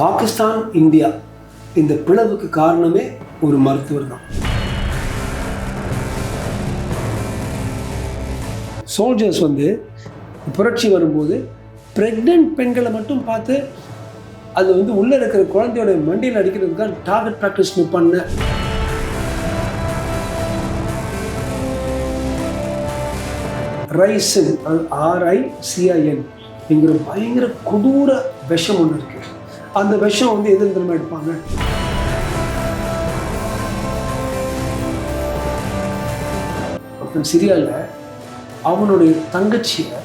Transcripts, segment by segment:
Pakistan India இந்த பிளவுக்கு காரணமே ஒரு மருத்துவர் தான். சோல்ஜர்ஸ் வந்து புரட்சி வரும்போது பிரெக்னென்ட் பெண்களை மட்டும் பார்த்து அது வந்து உள்ளே இருக்கிற குழந்தையோட மண்டியில் அடிக்கிறதுக்காக டார்கெட் ப்ராக்டிஸ் பண்ண. ரைசன் ஆர்ஐசிஐஎன் என்கிற பயங்கர கொடூர விஷம் ஒன்று இருக்கு. அந்த விஷம் வந்து எதில் திரும்ப எடுப்பாங்க. ஒருத்தன் சிரியாவில் அவனுடைய தங்கச்சியை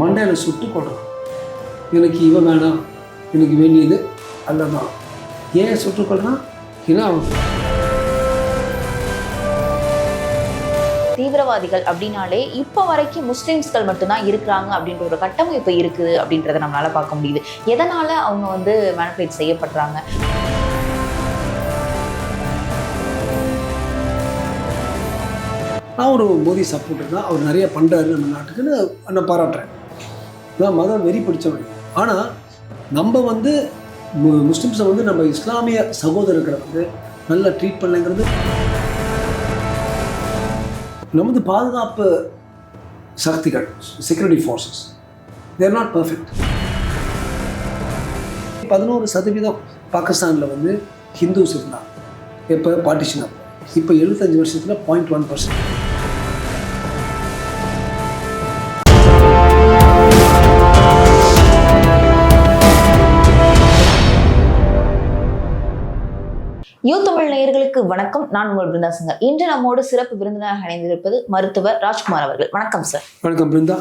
மண்டையில் சுட்டு கொள்றான் எனக்கு இவன் வேணாம் எனக்கு வேண்டியது அல்லதான் ஏன் சுட்டுக்கொள்றான் ஏன்னா அவன் தீவிரவாதிகள் அப்படின்னாலே இப்போ வரைக்கும் முஸ்லீம்ஸ்கள் மட்டும்தான் இருக்கிறாங்க அப்படின்ற ஒரு கட்டமைப்பு இருக்குது அப்படின்றத நம்மளால் பார்க்க முடியுது. எதனால் அவங்க வந்து மேனிபுலேட் செய்யப்படுறாங்க? நான் ஒரு மோடி சப்போர்ட்டர் தான். அவர் நிறைய பண்ணுறாரு நம்ம நாட்டுக்குன்னு நான் பாராட்டுறேன். நான் மதம் வெறி பிடிச்சவன். ஆனால் நம்ம வந்து முஸ்லிம்ஸை வந்து நம்ம இஸ்லாமிய சகோதரர்களை வந்து நல்லா ட்ரீட் பண்ணலைங்கிறது நமது பாதுகாப்பு சக்திகள் security forces they're not perfect பதினோரு சதவீதம் பாகிஸ்தானில் வந்து ஹிந்துஸ் இருந்தாங்க. இப்போ பார்ட்டிஷன் இப்போ எழுபத்தஞ்சு வருஷத்தில் point one percent U Tamil நேயர்களுக்கு வணக்கம். நான் உங்கள் பிருந்தாசங்க. இன்று நம்மோடு சிறப்பு விருந்தினராக இணைந்திருப்பது மருத்துவர் ராஜ்குமார் அவர்கள். வணக்கம் சார் வணக்கம் பிருந்தா.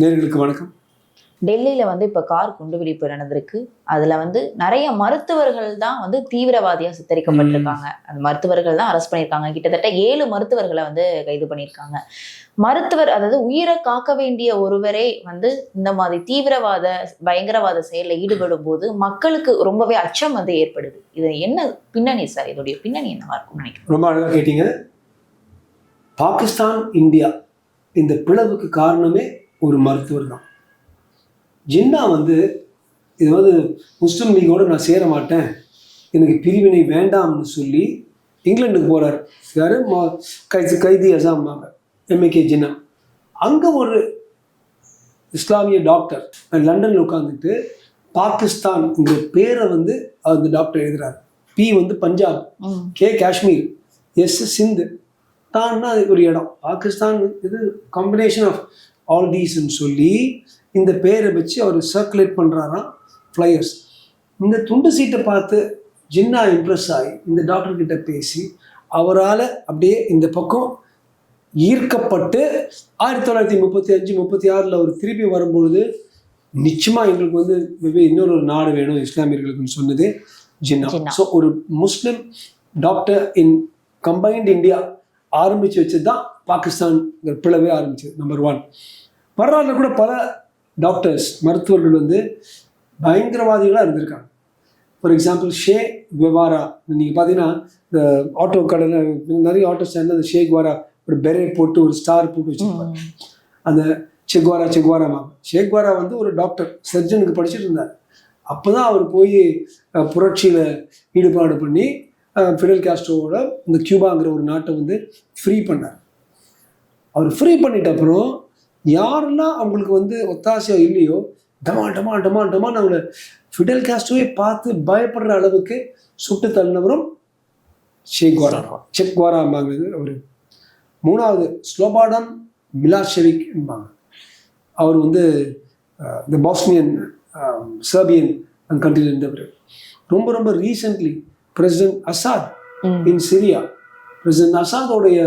நேர்களுக்கு வணக்கம். டெல்லியில வந்து இப்ப கார் குண்டுவெடிப்பு நடந்திருக்கு. அதுல வந்து நிறைய மருத்துவர்கள் தான் வந்து தீவிரவாதியா சித்தரிக்கப்பட்டிருக்காங்க. அந்த மருத்துவர்கள் தான் அரெஸ்ட் பண்ணியிருக்காங்க. கிட்டத்தட்ட ஏழு மருத்துவர்களை வந்து கைது பண்ணியிருக்காங்க. மருத்துவர் அதாவது உயிரை காக்க வேண்டிய ஒருவரே வந்து இந்த மாதிரி தீவிரவாத பயங்கரவாத செயலில் ஈடுபடும் போது மக்களுக்கு ரொம்பவே அச்சம் வந்து ஏற்படுது. இது என்ன பின்னணி சார்? இதோடைய பின்னணி என்னவா இருக்கும் நினைக்கிறேன் ரொம்ப அழகாக கேட்டீங்க. பாகிஸ்தான் இந்தியா இந்த பிளவுக்கு காரணமே ஒரு மருத்துவர் தான். ஜின்னா வந்து இது வந்து முஸ்லீம் லீகோடு நான் சேர மாட்டேன். எனக்கு பிரிவினை வேண்டாம்னு சொல்லி இங்கிலாந்துக்கு போகிறார் யார்? கைது கைதி அசாம்பாங்க. எம்ஏகே ஜின்னா அங்கே ஒரு இஸ்லாமிய டாக்டர் லண்டனில் உட்காந்துட்டு பாகிஸ்தான்ங்கிற பேரை வந்து அந்த டாக்டர் எழுதுறாரு. பி வந்து Punjab. K Kashmir S Sindh. தான்னா அது ஒரு இடம். பாகிஸ்தான் இது காம்பினேஷன் ஆஃப் ஆல் தீஸ்ன்னு சொல்லி இந்த பேரை வச்சு அவர் சர்க்குலேட் பண்ணுறாராம் ஃப்ளையர்ஸ் இந்த துண்டு சீட்டை பார்த்து ஜின்னா இம்ப்ரெஸ் ஆகி இந்த டாக்டர் கிட்ட பேசி அவரால் அப்படியே இந்த பக்கம் ஈர்க்கப்பட்டு ஆயிரத்தி தொள்ளாயிரத்தி முப்பத்தி அஞ்சு முப்பத்தி ஆறில் அவர் திருப்பி வரும்பொழுது நிச்சயமாக எங்களுக்கு வந்து இன்னொரு நாடு வேணும் இஸ்லாமியர்களுக்குன்னு சொன்னது ஜின்னா. ஜின்னா. ஸோ ஒரு Muslim doctor in combined India ஆரம்பித்து வச்சது தான் பாகிஸ்தான் பிளவே ஆரம்பிச்சது நம்பர் ஒன் வரலாறுல கூட பல டாக்டர்ஸ் மருத்துவர்கள் வந்து பயங்கரவாதிகளாக இருந்திருக்காங்க. For example Che Guevara. நீங்கள் பார்த்தீங்கன்னா இந்த ஆட்டோ கடையில் நிறைய ஆட்டோ ஸ்டாண்டில் அந்த ஷே குவாரா ஒரு பெரேட் போட்டு ஒரு ஸ்டார் போட்டு வச்சுருப்பாங்க அந்த செக்வாரா செக்வாரா மாமா. செக்வாரா வந்து ஒரு டாக்டர் சர்ஜனுக்கு படிச்சுட்டு இருந்தார். அப்போ தான் அவர் போய் புரட்சியில் ஈடுபாடு பண்ணி ஃபிடல் காஸ்ட்ரோவோட இந்த கியூபாங்கிற ஒரு நாட்டை வந்து ஃப்ரீ பண்ணார். அவர் ஃப்ரீ பண்ணிட்ட அப்புறம் யாரெல்லாம் அவங்களுக்கு வந்து ஒத்தாசையோ இல்லையோ டமா டமா டமா டமான்னு அவங்கள ஃபிடல் காஸ்ட்ரோவே பார்த்து பயப்படுற அளவுக்கு சுட்டு தள்ளினவரும் ஷேக்வாரா செக்வாராம்பாங்க அவர் மூணாவது ஸ்லோபாடன் மிலாஷெவிக் என்பாங்க. அவர் வந்து இந்த பாஸ்னியன் சர்பியன் அந்த கண்ட்ரியில் இருந்தவர். ரொம்ப ரொம்ப recently president Assad. In Syria president அசாதோடைய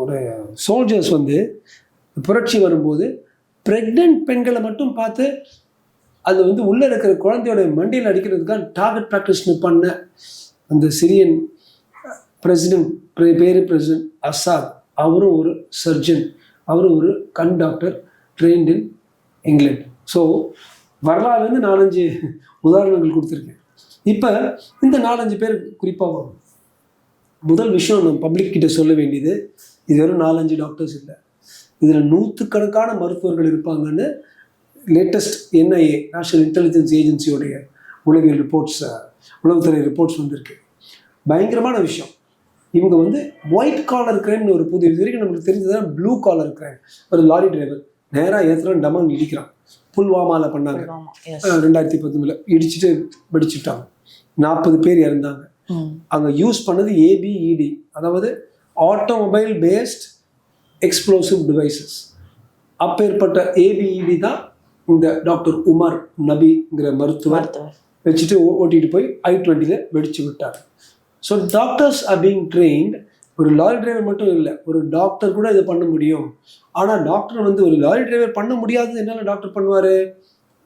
உடைய சோல்ஜர்ஸ் வந்து புரட்சி வரும்போது பிரெக்னென்ட் பெண்களை மட்டும் பார்த்து அது வந்து உள்ளே இருக்கிற குழந்தையோட மண்டியில் அடிக்கிறதுக்காக டார்கெட் ப்ராக்டிஸ் பண்ண அந்த சிரியன் பிரசிடென்ட் பேர் பிரசிடென்ட் அசாத் அவரும் ஒரு சர்ஜன் அவரும் ஒரு கண் doctor trained in England so வரலாறுலேருந்து நாலஞ்சு உதாரணங்கள் கொடுத்துருக்கேன். இப்போ இந்த நாலஞ்சு பேர் குறிப்பாக வரும் முதல் விஷயம் நம்ம பப்ளிக் கிட்ட சொல்ல வேண்டியது இது வெறும் நாலஞ்சு டாக்டர்ஸ் இல்லை. இதில் நூற்றுக்கணக்கான மருத்துவர்கள் இருப்பாங்கன்னு லேட்டஸ்ட் என்ஐஏ நேஷனல் இன்டெலிஜென்ஸ் ஏஜென்சியோடைய உளவியல் ரிப்போர்ட்ஸ் உளவுத்துறை ரிப்போர்ட்ஸ் வந்திருக்கு. பயங்கரமான விஷயம். இவங்க வந்து ஒயிட் காலர் கிரைம்னு ஒரு புது இது வரைக்கும் நமக்கு தெரிஞ்சதுதான் ப்ளூ காலர் கிரைம் ஒரு லாரி டிரைவர் நேராக ஏற்றுறான் டமான் இடிக்கிறான். புல்வாமால பண்ணாங்க. ரெண்டாயிரத்தி பத்தொன்பதுல இடிச்சிட்டு வெடிச்சிட்டாங்க. நாற்பது பேர் இறந்தாங்க. அங்க யூஸ் பண்ணது ஏபிஇடி அதாவது ஆட்டோமொபைல் பேஸ்ட் எக்ஸ்ப்ளோசிவ் டிவைசஸ் அப்பேற்பட்ட ஏபிஇடி தான் இந்த டாக்டர் உமர் நபிங்கிற மருத்துவர் வச்சுட்டு ஓட்டிட்டு போய் ஐ டுவெண்ட்டியில் வெடிச்சு விட்டார். So doctors are being trained ஒரு லாரி டிரைவர் மட்டும் இல்லை ஒரு டாக்டர் கூட இதை பண்ண முடியும். ஆனால் டாக்டர் வந்து ஒரு லாரி டிரைவர் பண்ண முடியாதது என்னென்ன டாக்டர் பண்ணுவார்?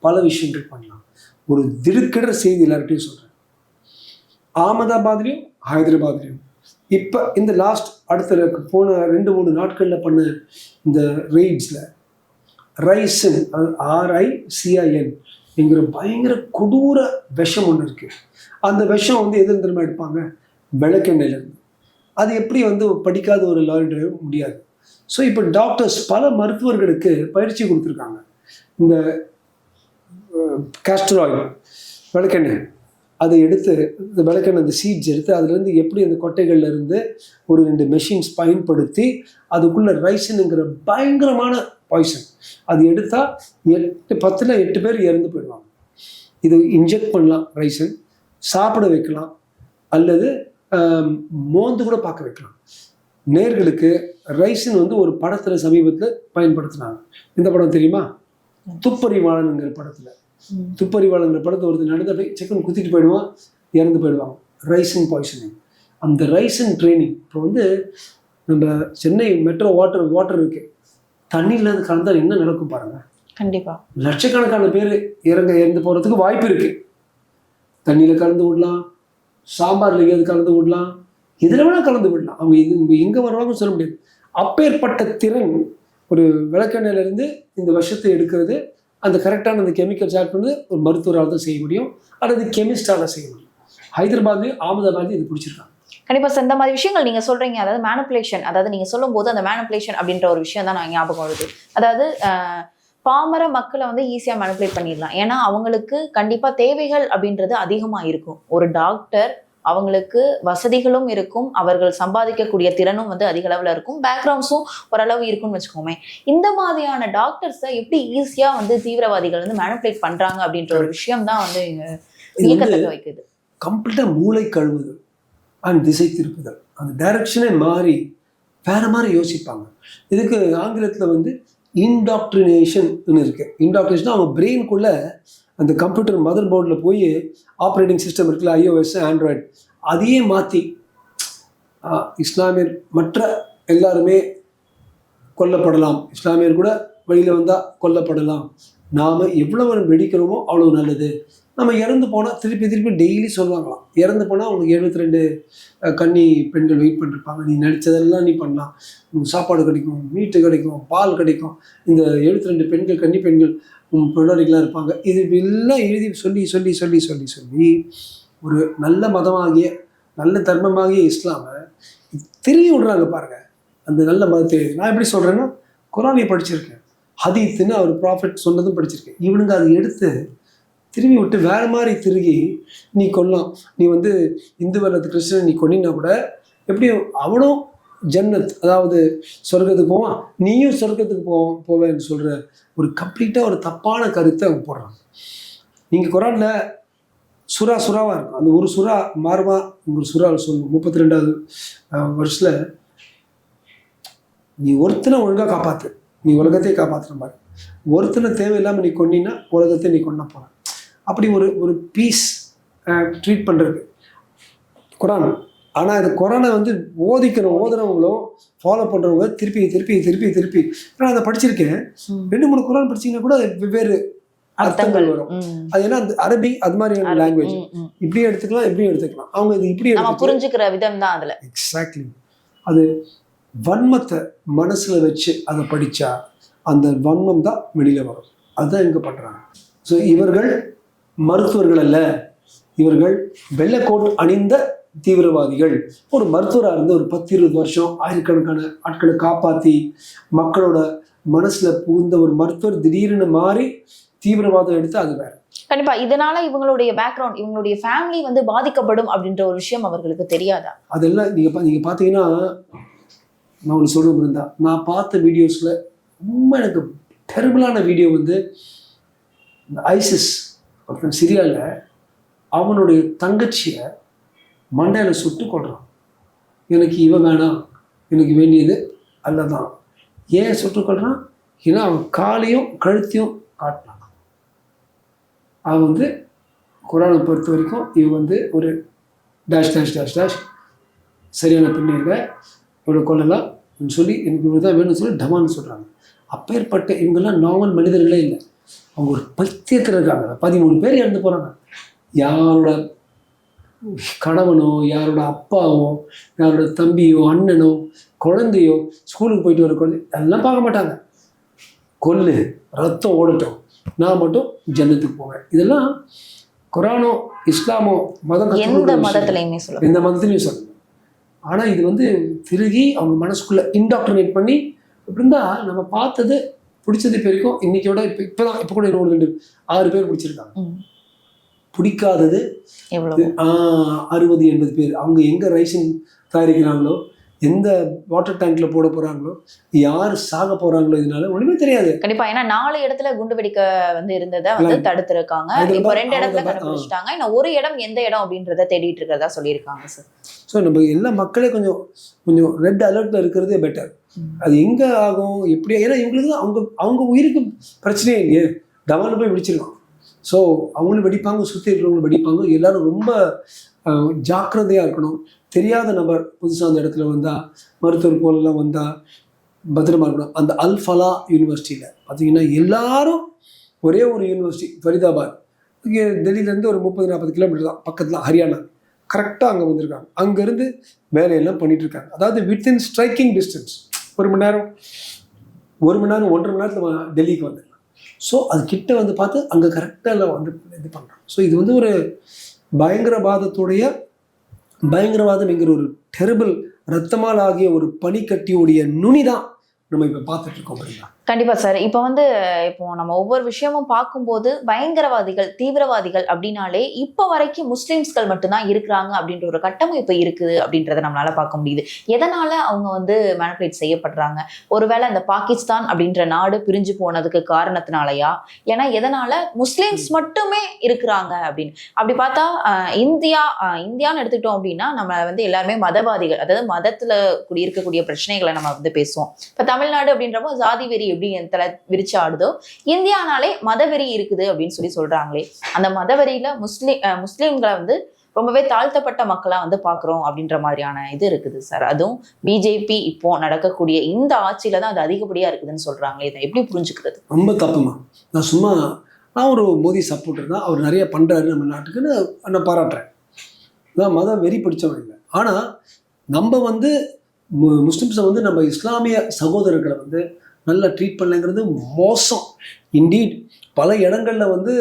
பல விஷயங்கள் பண்ணலாம். ஒரு திடுக்கிடுற செய்தி எல்லார்ட்டையும் சொல்கிறேன் அகமதாபாத்லேயும் ஹைதராபாத்லேயும். இப்போ இந்த லாஸ்ட் அடுத்த போன ரெண்டு மூணு நாட்களில் பண்ண இந்த ரெய்ட்ஸில் ரைசன் ஆர்ஐசிஐஎன் என்கிற பயங்கர கொடூர விஷம் ஒன்று இருக்குது அந்த விஷம் வந்து எதில் எடுப்பாங்க? விளக்கெண்ணெயிலேருந்து அது எப்படி வந்து படிக்காத ஒரு லாரி டிரைவர் முடியாது. ஸோ இப்போ டாக்டர்ஸ் பல மருத்துவர்களுக்கு பயிற்சி கொடுத்துருக்காங்க. இந்த கேஸ்டர் ஆயில் விளக்கெண்ணெய். அதை எடுத்து இந்த விளக்கெண்ணெய் அந்த சீட்ஸ் எடுத்து அதுலேருந்து எப்படி அந்த கொட்டைகள்ல இருந்து ஒரு ரெண்டு மெஷின்ஸ் பயன்படுத்தி அதுக்குள்ள ரைசனுங்கிற பயங்கரமான பாய்சன் அது எடுத்தால் எட்டு பத்தில் எட்டு பேர் இறந்து போயிடுவாங்க. இது இன்ஜெக்ட் பண்ணலாம் ரைசன் சாப்பிட வைக்கலாம். அல்லது மோந்து கூட பார்க்க வைக்கலாம். நேர்களுக்கு ரைசன் வந்து ஒரு படத்தில் சமீபத்தில் பயன்படுத்தினாங்க. இந்த படம் தெரியுமா? துப்பறிவாளனுங்கிற படத்தில். ம். துப்பறிவாளங்கிற படத்தை ஒருத்தர் நடந்து அப்படியே செக்கன் குத்திட்டு போயிடுவான் இறந்து போயிடுவாங்க. ரைசன் பாய்சனிங் அந்த ரைசன் ட்ரைனிங் இப்போ வந்து நம்ம சென்னை மெட்ரோ வாட்டர் வாட்டர் இருக்கு. தண்ணியில் கலந்தால் என்ன நடக்கும் பாருங்க? கண்டிப்பா. லட்சக்கணக்கான பேர் இறங்க இறந்து போகிறதுக்கு வாய்ப்பு இருக்கு. தண்ணியில் கலந்து விடலாம் சாம்பாரில் எங்கேயாவது கலந்து விடலாம்? எதில் வேணால் கலந்து விடலாம். அவங்க இது எங்கே வருவாங்கன்னு சொல்ல முடியாது. அப்பேற்பட்ட திறன் ஒரு விளக்கெண்ணெயில இருந்து இந்த விஷத்தை எடுக்கிறது அந்த கரெக்டான அந்த கெமிக்கல்ஸ் ஆட் பண்ணி ஒரு மருத்துவரால் தான் செய்ய முடியும். அல்லது கெமிஸ்டால் செய்ய முடியும். ஹைதராபாத்லேயும் அகமதாபாத்லையும் இது பிடிச்சிருக்காங்க. கண்டிப்பாக சார் இந்த மாதிரி விஷயங்கள் நீங்கள் சொல்கிறீங்க அதாவது மேனுப்புலேஷன் அதாவது நீங்கள் சொல்லும்போது அந்த மேனுப்புலேஷன் அப்படின்ற ஒரு விஷயம் தான் நான் ஞாபகம் வருது. அதாவது பாமர மக்களை வந்து ஈஸியா மேனிப்புலேட் பண்ணிடலாம். ஏன்னா அவங்களுக்கு கண்டிப்பா தேவைகள் அப்படின்றது அதிகமா இருக்கும். ஒரு டாக்டர் அவங்களுக்கு வசதிகளும் இருக்கும். அவர்கள் சம்பாதிக்கக்கூடிய திறனும் வந்து அதிக அளவுல இருக்கும். பேக்ரவுண்ட்ஸும் ஓரளவு இருக்கும்னு வச்சுக்கோமே. இந்த மாதிரியான டாக்டர்ஸை எப்படி ஈஸியா வந்து தீவிரவாதிகள் வந்து மேனிப்புலேட் பண்றாங்க அப்படின்ற ஒரு விஷயம் தான் வந்து வியக்கத்தக்க வைக்குது. கம்ப்ளீட்டாக மூளை கழுவுதல் அண்ட் திசை திருப்புதல். அந்த டைரக்ஷனே மாறி வேற மாதிரி யோசிப்பாங்க. இதுக்கு ஆங்கிலத்தில் வந்து இன்டாக்ட்ரினேஷன் இருக்கு. இன்டாக்ட்ரினேஷன் அவங்க பிரெயின்குள்ள அந்த கம்ப்யூட்டர் மதர் போர்டில் போய் ஆப்ரேட்டிங் சிஸ்டம் இருக்குல்ல ஐஓஎஸ் ஆண்ட்ராய்டு அதையே மாற்றி இஸ்லாமியர் மற்ற எல்லாருமே கொல்லப்படலாம். இஸ்லாமியர் கூட வெளியில் வந்தால் கொல்லப்படலாம். நாம் எவ்வளவு வெடிக்கிறோமோ அவ்வளோ நல்லது. நம்ம இறந்து போனால் திருப்பி திருப்பி டெய்லி சொல்லுவாங்களாம் இறந்து போனால் அவனுக்கு எழுபத்தி ரெண்டு கன்னி பெண்கள் வெயிட் பண்ணிருப்பாங்க. நீ நடித்ததெல்லாம் நீ பண்ணலாம். உனக்கு சாப்பாடு கிடைக்கும் மீட்டு கிடைக்கும் பால் கிடைக்கும். இந்த எழுபத்தி ரெண்டு பெண்கள் கன்னி பெண்கள் உன் பின்னாடிகளாக இருப்பாங்க. இது எல்லாம் எழுதி சொல்லி சொல்லி சொல்லி சொல்லி சொல்லி ஒரு நல்ல மதமாகிய நல்ல தர்மமாகிய இஸ்லாமை திரும்பி விடுறாங்க பாருங்க. அந்த நல்ல மதத்தை நான் எப்படி சொல்கிறேன்னா குரானியை படிச்சிருக்கேன். ஹதீத்துன்னு அவர் ப்ராஃபிட் சொன்னதும் படிச்சிருக்கேன். இவனுங்க அதை எடுத்து திரும்பி விட்டு வேறு மாதிரி திருகி நீ கொல்லாம். நீ வந்து இந்து வர்றது கிறிஸ்டன் நீ கொன்னினா கூட எப்படியும் அவனும் ஜன்னத் அதாவது சொர்க்கத்துக்கு போவான். நீயும் சொர்க்கத்துக்கு போ போவேன்னு சொல்கிற ஒரு கம்ப்ளீட்டாக ஒரு தப்பான கருத்தை அவங்க போடுறாங்க நீங்கள் குரானில் சுறா சுறாவாக இருக்கும். அந்த ஒரு சுறா மாறுமா? ஒரு சுறா சொல்லும் முப்பத்தி ரெண்டாவது வருஷத்தில் நீ ஒருத்தனை ஒழுங்காக காப்பாற்று நீ உலகத்தையே காப்பாற்றுற மாதிரி. ஒருத்தனை தேவையில்லாமல் நீ கொண்டினா உலகத்தை நீ கொண்டா போகிற அப்படி ஒரு ஒரு பீஸ் ட்ரீட் பண்ணுறது குரான். ஆனால் இது குரானை வந்து ஓதிக்கிற ஓதுறவங்களும் ஃபாலோ பண்ணுறவங்க திருப்பி திருப்பி திருப்பி திருப்பி. நான் அதை படிச்சிருக்கேன். ரெண்டு மூணு குரான் படிச்சீங்கன்னா கூட வெவ்வேறு அர்த்தங்கள் வரும். அது ஏன்னா அந்த அரபி அது மாதிரியான லாங்குவேஜ். இப்படியும் எடுத்துக்கலாம் இப்படியும் எடுத்துக்கலாம். அவங்க இது இப்படி புரிஞ்சுக்கிற விதம் தான் அதுல. எக்ஸாக்ட்லி அது வன்மத்தை மனசுல வச்சு அதை படிச்சா அந்த வன்மம் தான் வெளியில வரும். அதுதான் இங்க பண்றாங்க. ஸோ இவர்கள் மருத்துவர்கள் அல்ல. இவர்கள் வெள்ளைக்கோட் அணிந்த தீவிரவாதிகள். ஒரு மருத்துவராக இருந்து ஒரு பத்து இருபது வருஷம் ஆயிரக்கணக்கான ஆட்களை காப்பாற்றி மக்களோட மனசுல புகுந்த ஒரு மருத்துவர் திடீர்னு மாறி தீவிரவாதம் எடுத்து அது வேற. கண்டிப்பா இதனால இவங்களுடைய பேக்ரவுண்ட் இவங்களுடைய ஃபேமிலி வந்து பாதிக்கப்படும் அப்படின்ற ஒரு விஷயம் அவர்களுக்கு தெரியாதா? அதெல்லாம் நீங்க நீங்க பாத்தீங்கன்னா நான் ஒன்று சொல்ல இருந்தா நான் பார்த்த வீடியோஸ்ல ரொம்ப எனக்கு டெரபிளான வீடியோ வந்து ஐசிஸ் ஒருத்தன் சிரியால அவனுடைய தங்கச்சியை மண்டையில் சுட்டு கொள்றான் எனக்கு இவன் வேணாம் எனக்கு வேண்டியது அல்லதான். ஏன் சுட்டு கொள்றான் ஏன்னா அவன் காலையும் கழுத்தையும் காட்டினான். அவன் வந்து குரானை பொறுத்த வரைக்கும் இவன் வந்து ஒரு டேஷ் டேஷ் டேஷ் டேஷ் சரியான பெண்ணு இல்லை. இவ்வளோ கொள்ளலாம் சொல்லி எனக்கு இவ்வளோ தான் வேணும்னு சொல்லி டமான்னு சொல்கிறாங்க அப்பேற்பட்ட இவங்கெல்லாம் நார்மல் மனிதர்களே இல்லை. அவங்க ஒரு பைத்தியத்தில் இருக்காங்க. பதிமூணு பேர் இறந்து போகிறாங்க யாரோட கணவனோ யாரோட அப்பாவோ யாரோட தம்பியோ அண்ணனோ குழந்தையோ ஸ்கூலுக்கு போயிட்டு வர குழந்தை எல்லாம் பார்க்க மாட்டாங்க. கொல்லு ரத்தம் ஓடட்டும். நான் மட்டும் ஜன்னத்துக்கு போவேன். இதெல்லாம் குரானோ இஸ்லாமோ மதம் எந்த. மதத்திலையுமே சொல்லுங்க எந்த மதத்துலையும் சொல்லணும் ஆனால் இது வந்து திருகி அவங்க மனசுக்குள்ள இன்டாக்டினேட் பண்ணி இப்படி இருந்தா நம்ம பார்த்தது பிடிச்சது இப்போ வரைக்கும் இன்னைக்கோட இப்போ இப்போ தான் இப்போ கூட இன்னொரு ரெண்டு ஆறு பேர் பிடிச்சிருக்காங்க. பிடிக்காதது அறுபது எண்பது பேர். அவங்க எங்கே ரைசின் தயாரிக்கிறாங்களோ எந்த வாட்டர் டேங்க்ல போட போறாங்களோ யார் சாக போறாங்களோ இதனால ஒண்ணுமே தெரியாது. கண்டிப்பா ஏன்னா நாலு இடத்துல குண்டு வெடிக்க வந்து இருந்ததை வந்து. தடுத்திருக்காங்க. இப்போ ரெண்டு இடத்துல கண்டுபிடிச்சிட்டாங்க இன்னும் ஒரு இடம் எந்த இடம் அப்படின்றத தேடிட்டு இருக்கிறதா சொல்லியிருக்காங்க சார் ஸோ நம்ம எல்லா மக்களே கொஞ்சம் கொஞ்சம் ரெட் அலர்ட்ல இருக்கிறதே பெட்டர் அது எங்க ஆகும்? எப்படி? ஏன்னா இவங்களுக்கு தான் அவங்க அவங்க உயிருக்கு பிரச்சனையே இல்லையே. தவானு போய் வெடிச்சிருக்கான் ஸோ அவங்களும் வெடிப்பாங்க சுற்றி இருக்கிறவங்களும் வெடிப்பாங்க. எல்லாரும் ரொம்ப ஜாக்கிரதையாக இருக்கணும். தெரியாத நபர் புதுசாக அந்த இடத்துல வந்தால் மருத்துவர் போலெல்லாம் வந்தால் பத்திரமா இருக்கணும். அந்த அல்ஃபலா யூனிவர்சிட்டியில். பார்த்தீங்கன்னா எல்லாரும் ஒரே ஒரு யூனிவர்சிட்டி ஃபரிதாபாத். இங்கே டெல்லியிலேருந்து ஒரு முப்பது நாற்பது கிலோமீட்டர் தான் பக்கத்தில் ஹரியானா. கரெக்டாக அங்கே வந்திருக்காங்க. அங்கேருந்து வேலையெல்லாம் பண்ணிகிட்டு இருக்காங்க. அதாவது வித்தின் ஸ்ட்ரைக்கிங் டிஸ்டன்ஸ் ஒரு மணி நேரம் ஒரு மணி நேரம் ஒன்றரை மணி நேரத்தில் டெல்லிக்கு வந்துடலாம். ஸோ அது கிட்ட வந்து பார்த்து அங்கே கரெக்டாக எல்லாம் வந்து இது பண்ணுறோம் ஸோ இது வந்து ஒரு பயங்கரவாதத்துடைய பயங்கரவாதம் என்கிற ஒரு டெரிபிள் ரத்தமால் ஆகிய ஒரு பனிக்கட்டியுடைய நுனி தான் நம்ம இப்போ பார்த்துட்டு இருக்கோம் கண்டிப்பா சார். இப்போ வந்து இப்போ நம்ம ஒவ்வொரு விஷயமும் பார்க்கும்போது பயங்கரவாதிகள் தீவிரவாதிகள் அப்படின்னாலே இப்போ வரைக்கும் முஸ்லிம்ஸ்கள் மட்டும்தான் இருக்கிறாங்க அப்படின்ற ஒரு கட்டமைப்பு இருக்குது அப்படின்றத நம்மளால பார்க்க முடியுது. எதனால அவங்க வந்து மேனிபுலேட் செய்யப்படுறாங்க? ஒருவேளை அந்த பாகிஸ்தான் அப்படின்ற நாடு பிரிஞ்சு போனதுக்கு காரணத்தினாலயா? ஏன்னா எதனால முஸ்லிம்ஸ் மட்டுமே இருக்கிறாங்க அப்படின்னு. அப்படி பார்த்தா இந்தியா இந்தியான்னு எடுத்துக்கிட்டோம் அப்படின்னா நம்ம வந்து எல்லாருமே மதவாதிகள் அதாவது மதத்துல கூடி இருக்கக்கூடிய பிரச்சனைகளை நம்ம வந்து பேசுவோம். இப்ப தமிழ்நாடு அப்படின்றப்போ ஜாதி வெறி எப்படி என் தலை விரிச்சு ஆடுதோ? இந்தியானாலே மதவெறி இருக்குது அப்படின்னு சொல்லி சொல்றாங்களே. அந்த மதவெறியில முஸ்லீம் அஹ் வந்து ரொம்பவே தாழ்த்தப்பட்ட மக்களா வந்து பாக்குறோம் அப்படின்ற மாதிரியான இது இருக்குது சார் அதுவும் பிஜேபி இப்போ நடக்கக்கூடிய இந்த ஆட்சியில தான் அது அதிகப்படியா இருக்குதுன்னு சொல்றாங்களே இதை எப்படி புரிஞ்சுக்கிறது? ரொம்ப தப்புமா நான் சும்மா நான் ஒரு மோடி சப்போர்ட்டர் தான். அவர் நிறைய பண்ணுறாரு நம்ம நாட்டுக்குன்னு நான் பாராட்டுறேன். நான் மதம் வெறி பிடிச்சவன் இல்லை. ஆனால் நம்ம வந்து மு- முஸ்லிம்ஸை வந்து நம்ம இஸ்லாமிய சகோதரர்களை வந்து நல்லா ட்ரீட் பண்ணலைங்கிறது மோசம். இண்டீட் பல இடங்கள்ல வந்து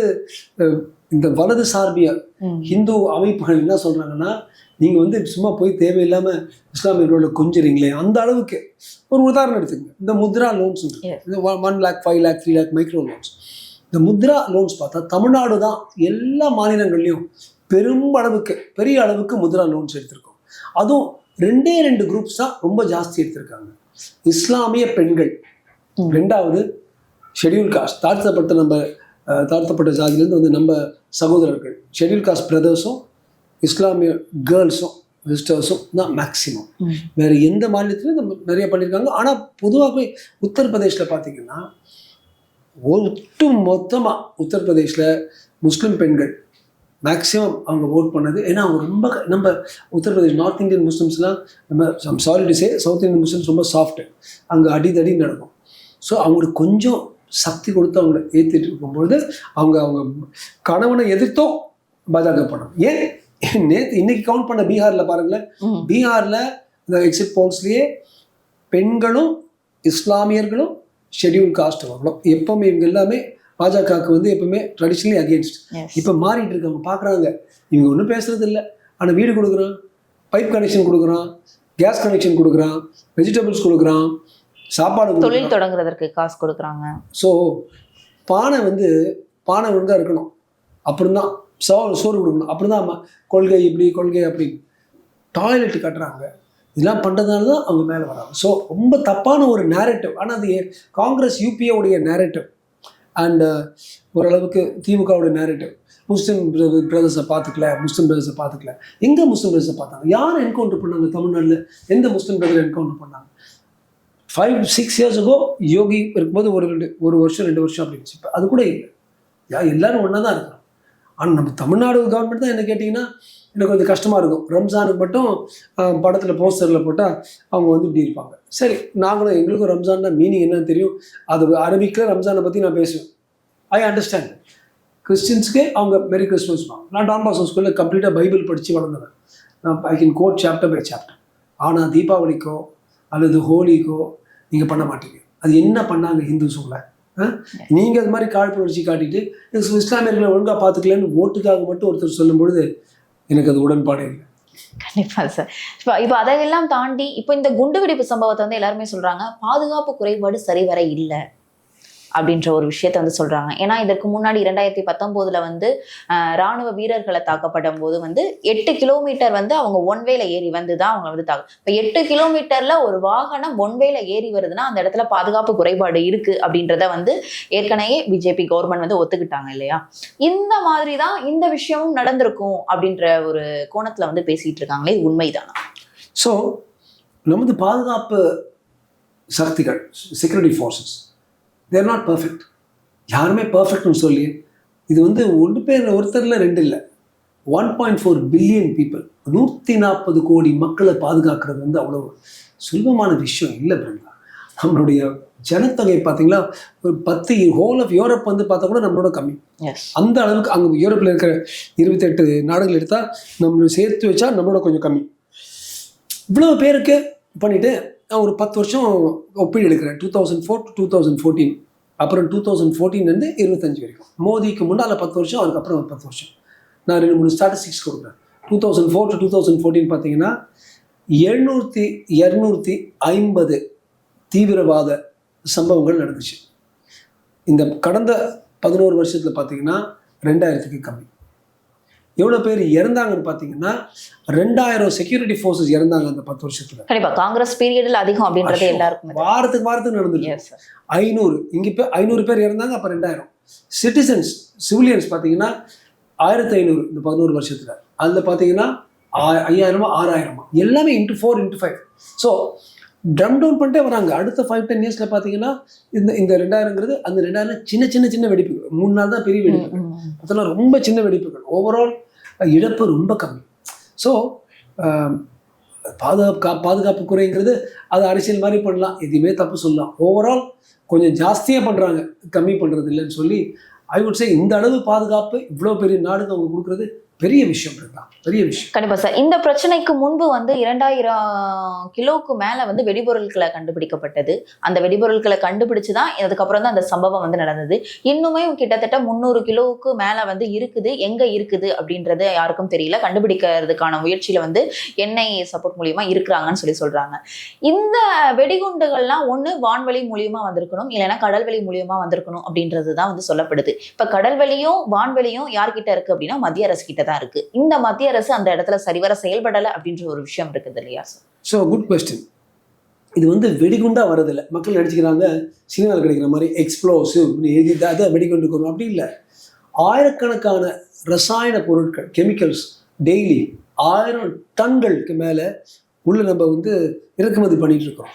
இந்த வலது சார்பிய ஹிந்து அமைப்புகள் என்ன சொல்றாங்கன்னா நீங்க வந்து சும்மா போய் தேவையில்லாம இஸ்லாமியர்களோட கொஞ்சுறீங்களே அந்த அளவுக்கு. ஒரு உதாரணம் எடுத்துக்கங்க. இந்த Mudra loans one lakh five lakh three lakh micro loans இந்த முத்ரா லோன்ஸ் பார்த்தா தமிழ்நாடு தான் எல்லா மாநிலங்கள்லையும் பெரும் அளவுக்கு பெரிய அளவுக்கு முத்ரா லோன்ஸ் எடுத்திருக்கோம். அதுவும் ரெண்டே ரெண்டு குரூப்ஸ் தான் ரொம்ப ஜாஸ்தி எடுத்திருக்காங்க இஸ்லாமிய பெண்கள். ரெண்டாவது ஷெட்யூல் காஸ்ட் தாழ்த்தப்பட்ட நம்ம தாழ்த்தப்பட்ட ஜாதியிலேருந்து வந்து நம்ம சகோதரர்கள் ஷெட்யூல் காஸ்ட் பிரதர்ஸும் இஸ்லாமிய கேர்ள்ஸும் விசிட்டர்ஸும் தான் மேக்ஸிமம் ம். வேற எந்த மாநிலத்திலும் நம்ம நிறைய பண்ணியிருக்காங்க ஆனால் பொதுவாகவே உத்தரப்பிரதேசில் பார்த்தீங்கன்னா ஒட்டு மொத்தமாக உத்தரப்பிரதேசில் முஸ்லீம் பெண்கள் மேக்ஸிமம் அவங்க ஓட் பண்ணது ஏன்னா அவங்க ரொம்ப நம்ம உத்தரப்பிரதேஷ் நார்த் இந்தியன் முஸ்லிம்ஸ்லாம் நம்ம sorry to say south Indian Muslims ரொம்ப சாஃப்ட்டு அங்கே அடிதடி நடக்கும். ஸோ அவங்களுக்கு கொஞ்சம் சக்தி கொடுத்து அவங்கள ஏற்றிட்டு இருக்கும்பொழுது அவங்க அவங்க கணவனை எதிர்த்தோம் பாஜக பண்ணணும். ஏன்? நேற்று இன்னைக்கு கவுண்ட் பண்ண பீகாரில் பாருங்களேன். பீகாரில் இந்த எக்ஸிட் போல்ஸ்லேயே பெண்களும் இஸ்லாமியர்களும் ஷெட்யூல் காஸ்ட் வரணும் எப்பவுமே இவங்க எல்லாமே பாஜகவுக்கு வந்து எப்பவுமே ட்ரெடிஷ்னலி அகேன்ஸ்ட். இப்போ மாறிட்டு இருக்காங்க பார்க்குறாங்க இவங்க ஒன்றும் பேசுறது இல்லை ஆனால் வீடு கொடுக்குறான் பைப் கனெக்ஷன் கொடுக்குறான் கேஸ் கனெக்ஷன் கொடுக்குறான் வெஜிடபிள்ஸ் கொடுக்குறான் சாப்பாடு தொழில் தொடங்குறதற்கு காசு கொடுக்குறாங்க. ஸோ பானை வந்து பானை ஒழுங்கா இருக்கணும். அப்படிதான். சோ சோறு கொடுக்கணும். அப்படிதான் கொள்கை இப்படி கொள்கை அப்படி. டாய்லெட் கட்டுறாங்க. இதெல்லாம் பண்ணுறதுனால தான் அவங்க மேலே வராங்க. ஸோ ரொம்ப தப்பான ஒரு நேரேட்டிவ் ஆனால் அது காங்கிரஸ் யூபிஏவுடைய நேரேட்டிவ் அண்டு uh, ஓரளவுக்கு திமுகவுடைய நேரேட்டிவ் முஸ்லீம் பிரதர்ஸை பார்த்துக்கல முஸ்லீம் பிரதர்ஸை பார்த்துக்கல. எங்கே முஸ்லீம் பிரதர்ஸை பார்த்தாங்க? யார் என்கவுண்டர் பண்ணாங்க தமிழ்நாட்டில்? எந்த முஸ்லீம் பிரதர் என்கவுண்டர் பண்ணாங்க? ஃபைவ் சிக்ஸ் இயர்ஸுக்கோ யோகி இருக்கும்போது ஒரு ரெண்டு ஒரு வருஷம் ரெண்டு வருஷம் அப்படி இப்போ அது கூட இல்லை. யா எல்லாரும் ஒன்றா தான் இருக்கிறோம். ஆனால் நம்ம தமிழ்நாடு கவர்மெண்ட் தான் என்ன கேட்டிங்கன்னா எனக்கு கொஞ்சம் கஷ்டமாக இருக்கும். ரம்ஜானுக்கு மட்டும் படத்தில் போஸ்டரில் போட்டால் அவங்க வந்து இப்படி இருப்பாங்க. சரி நாங்களும் எங்களுக்கும் ரம்ஜான்னா மீனிங் என்னன்னு தெரியும். அது அரபிக்கில் ரம்ஜானை பற்றி நான் பேசுவேன். ஐ அண்டர்ஸ்டாண்ட் கிறிஸ்டின்ஸ்க்கே அவங்க மெரி கிறிஸ்மஸ் நான் டான் பாசோ ஸ்கூலில் கம்ப்ளீட்டாக பைபிள் படித்து வளர்ந்தவன். நான் I can quote chapter by chapter ஆனால் தீபாவளிக்கோ அல்லது ஹோலிக்கோ நீங்கள் பண்ண மாட்டீங்க. அது என்ன பண்ணாங்க ஹிந்துஸுங்களை நீங்கள் அது மாதிரி காழ்ப்புணர்ச்சி காட்டிட்டு இஸ்லாமியர்களை ஒழுங்காக பார்த்துக்கலன்னு ஓட்டுக்காக மட்டும் ஒருத்தர் சொல்லும் பொழுது எனக்கு அது உடன்பாடே இல்லை. கண்டிப்பா சார். இப்போ இப்போ அதையெல்லாம் தாண்டி இப்போ இந்த குண்டுவெடிப்பு சம்பவத்தை வந்து எல்லாருமே சொல்றாங்க பாதுகாப்பு குறைபாடு சரிவர இல்லை. அப்படின்ற ஒரு விஷயத்த வந்து சொல்றாங்க. ஏன்னா இதற்கு முன்னாடி இரண்டாயிரத்தி பத்தொன்பதுல வந்து ராணுவ வீரர்களை தாக்கப்படும் போது வந்து எட்டு கிலோமீட்டர் வந்து அவங்க ஒன்வேல ஏறி வந்து தான் அவங்க வந்து தாக்க இப்போ எட்டு கிலோமீட்டர்ல ஒரு வாகனம் ஒன்வேல ஏறி வருதுன்னா அந்த இடத்துல பாதுகாப்பு குறைபாடு இருக்கு அப்படின்றத வந்து ஏற்கனவே பிஜேபி கவர்மெண்ட் வந்து ஒத்துக்கிட்டாங்க இல்லையா? இந்த மாதிரி தான் இந்த விஷயமும் நடந்திருக்கும் அப்படின்ற ஒரு கோணத்துல வந்து பேசிட்டு இருக்காங்களே இது உண்மைதானா? ஸோ நமது பாதுகாப்பு சக்திகள் security forces they're not perfect யாருமே பர்ஃபெக்ட்னு சொல்லி இது வந்து ஒன்று பேர் ஒருத்தரில் ரெண்டு இல்லை. One point four billion people நூற்றி நாற்பது கோடி மக்களை பாதுகாக்கிறது வந்து அவ்வளோ சுலபமான விஷயம் இல்லை பிருந்தா நம்மளுடைய ஜனத்தொகை பார்த்தீங்களா ஒரு பத்து ஹோல் ஆஃப் யூரோப் வந்து பார்த்தா கூட நம்மளோட கம்மி. அந்த அளவுக்கு அங்கே யூரோப்பில் இருக்கிற இருபத்தெட்டு நாடுகள் எடுத்தால் நம்மளை சேர்த்து வச்சா நம்மளோட கொஞ்சம் கம்மி. இவ்வளோ பேருக்கு பண்ணிட்டு நான் ஒரு பத்து வருஷம் ஒப்பீடு எடுக்கிறேன். Two thousand four two thousand fourteen அப்புறம் டூ தௌசண்ட் ஃபோர்டீன்லேருந்து இருபத்தஞ்சு வரைக்கும். மோதிக்கு முன்னால் பத்து வருஷம் அதுக்கப்புறம் ஒரு பத்து வருஷம். நான் ரெண்டு மூணு ஸ்டாட்டிஸ்டிக்ஸ் கொடுக்குறேன். Two thousand four to two thousand fourteen பார்த்தீங்கன்னா எழுநூற்றி இரநூத்தி ஐம்பது தீவிரவாத சம்பவங்கள் நடந்துச்சு. இந்த கடந்த பதினோரு வருஷத்தில் பார்த்தீங்கன்னா ரெண்டாயிரத்துக்கு கம்மி. எவ்வளோ பேர் இறந்தாங்கன்னு பார்த்தீங்கன்னா ரெண்டாயிரம் செக்யூரிட்டி ஃபோர்ஸஸ் இறந்தாங்க அந்த பத்து வருஷத்தில். கண்டிப்பா. காங்கிரஸ் பீரியட்ல அதிகம் அப்படின்றது எல்லாருக்குமே வாரத்துக்கு வாரத்துக்கு நடந்துருக்கு ஐநூறு இங்கே இப்போ ஐநூறு பேர் இறந்தாங்க அப்போ ரெண்டாயிரம். சிட்டிசன்ஸ் சிவிலியன்ஸ் பார்த்தீங்கன்னா ஆயிரத்தி ஐநூறு இந்த பதினோரு வருஷத்தில். அதில் பார்த்தீங்கன்னா ஐயாயிரமா ஆறாயிரமா. எல்லாமே into four into five so trim down பண்ணிட்டே வராங்க. அடுத்த ஃபைவ் டென் இயர்ஸில் பார்த்தீங்கன்னா இந்த இந்த ரெண்டாயிரங்கிறது அந்த ரெண்டாயிரம் சின்ன சின்ன சின்ன வெடிப்புகள். மூணு நாள் தான் பெரிய வெடிப்புகள் அதெல்லாம் ரொம்ப சின்ன வெடிப்புகள். ஓவரால் இழப்பு ரொம்ப கம்மி. ஸோ பாதுகாப்பு பாதுகாப்பு குறைங்கிறது அது அரசியல் மாதிரி பண்ணலாம். எதுவுமே தப்பு சொல்லலாம். ஓவரால் கொஞ்சம் ஜாஸ்தியாக பண்ணுறாங்க கம்மி பண்ணுறது இல்லைன்னு சொல்லி ஐ வுட் சே இந்த அளவு பாதுகாப்பு இவ்வளோ பெரிய நாடுக்கு அவங்க கொடுக்குறது பெரிய விஷயம் தான் பெரிய விஷயம். கண்டிப்பா சார். இந்த பிரச்சனைக்கு முன்பு வந்து இரண்டாயிரம் கிலோவுக்கு மேல வந்து வெடிபொருட்களை கண்டுபிடிக்கப்பட்டது. அந்த வெடிபொருட்களை கண்டுபிடிச்சு தான் அதுக்கப்புறம் தான் அந்த சம்பவம் வந்து நடந்தது. இன்னுமே கிட்டத்தட்ட முந்நூறு கிலோவுக்கு மேல வந்து இருக்குது. எங்க இருக்குது அப்படின்றது யாருக்கும் தெரியல. கண்டுபிடிக்கிறதுக்கான முயற்சியில வந்து எண்ணெய் சப்போர்ட் மூலியமா இருக்கிறாங்கன்னு சொல்லி சொல்றாங்க. இந்த வெடிகுண்டுகள்லாம் ஒண்ணு வான்வெளி மூலியமா வந்திருக்கணும். இல்லைன்னா கடல்வெளி மூலியமா வந்திருக்கணும் அப்படின்றது தான் வந்து சொல்லப்படுது. இப்ப கடல்வெளியும் வான்வெளியும் யார்கிட்ட இருக்கு அப்படின்னா மத்திய அரசு கிட்ட தான் இருக்கு. இந்த மத்திய அரசு அந்த இடத்துல சரிவர செயல்படல அப்படின்ற ஒரு விஷயம் இருக்குது இல்லையா சார் ஸோ குட் கொஸ்டின் இது வந்து வெடிகுண்டா வரதில்லை மக்கள் நினச்சிக்கிறாங்க சினிமாவில் கிடைக்கிற மாதிரி எக்ஸ்ப்ளோசிவ் எழுதி அதை வெடிகுண்டு வரும் அப்படி இல்லை. ஆயிரக்கணக்கான ரசாயன பொருட்கள் கெமிக்கல்ஸ் டெய்லி ஆயிரம் டன்களுக்கு மேலே உள்ள நம்ம வந்து இறக்குமதி பண்ணிகிட்டு இருக்கோம்.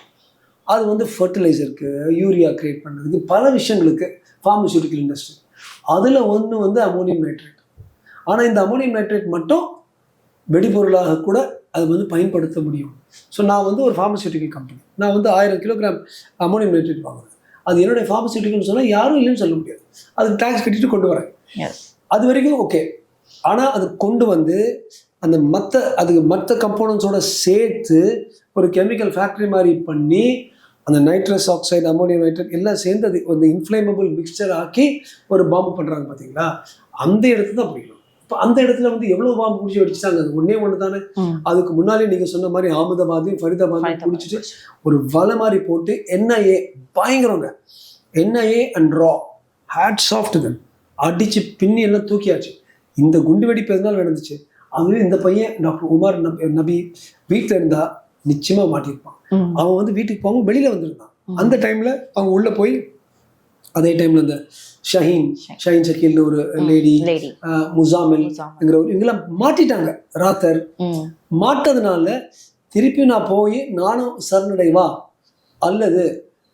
அது வந்து ஃபர்டிலைசருக்கு யூரியா கிரியேட் பண்ணுறதுக்கு பல விஷயங்களுக்கு ஃபார்மசூட்டிக்கல் இண்டஸ்ட்ரி அதில் ஒன்று வந்து அமோனியம் நைட்ரேட் ஆனால் இந்த அமோனியம் நைட்ரேட் மட்டும் வெடிபொருளாக கூட அது வந்து பயன்படுத்த முடியும். ஸோ நான் வந்து ஒரு ஃபார்மசூட்டிக்கல் கம்பெனி நான் வந்து ஆயிரம் கிலோகிராம் அமோனியம் நைட்ரேட் வாங்குறேன். அது என்னுடைய ஃபார்மசூட்டிக்கல்னு சொன்னால் யாரும் இல்லைன்னு சொல்ல முடியாது. அதுக்கு டேக்ஸ் கட்டிட்டு கொண்டு வரேன். அது வரைக்கும் ஓகே ஆனால் அது கொண்டு வந்து அந்த மற்ற அதுக்கு மற்ற கம்போனன்ஸோட சேர்த்து ஒரு கெமிக்கல் ஃபேக்ட்ரி மாதிரி பண்ணி அந்த நைட்ரஸ் ஆக்சைடு அமோனியம் நைட்ரேட் எல்லாம் சேர்ந்து அது அந்த இன்ஃப்ளேமபிள் மிக்சர் ஆக்கி ஒரு பாம்பு பண்ணுறாங்க பார்த்தீங்களா அந்த இடத்துல தான் பிடிக்கணும் இப்போ அந்த இடத்துல வந்து எவ்வளோ பாம்பு பிடிச்சி வெடிச்சிட்டாங்க அது ஒன்றே ஒன்று தானே அதுக்கு முன்னாலே நீங்கள் சொன்ன மாதிரி அகமதாபாத்தையும் ஃபரிதாபாத்தையும் பிடிச்சிட்டு ஒரு வலை மாதிரி போட்டு என்ஐஏ பயங்கரங்க. என்ஐஏ அண்ட் ரா ஹேட் சாஃப்ட் தென் அடிச்சு பின்னி எல்லாம் தூக்கியாச்சு. இந்த குண்டு வெடிப்பு எதனால நடந்துச்சு? அதுவே இந்த பையன் டாக்டர் உமர் நபி- வீட்டில் இருந்தா நிச்சயமா மாட்டியிருப்பான். அவன் வந்து வீட்டுக்கு போகாம வெளியில வந்திருந்தான். அந்த டைம்ல அவங்க உள்ள போய் அதே டைம்ல அந்த ஷஹீன் ஷஹீன். ஷக்கீல்னு ஒரு லேடி முசாமில் இவங்கெல்லாம் மாட்டிட்டாங்க ராத்தர். மாட்டதுனால திருப்பி நான் போய் நானும் சரணடைவா அல்லது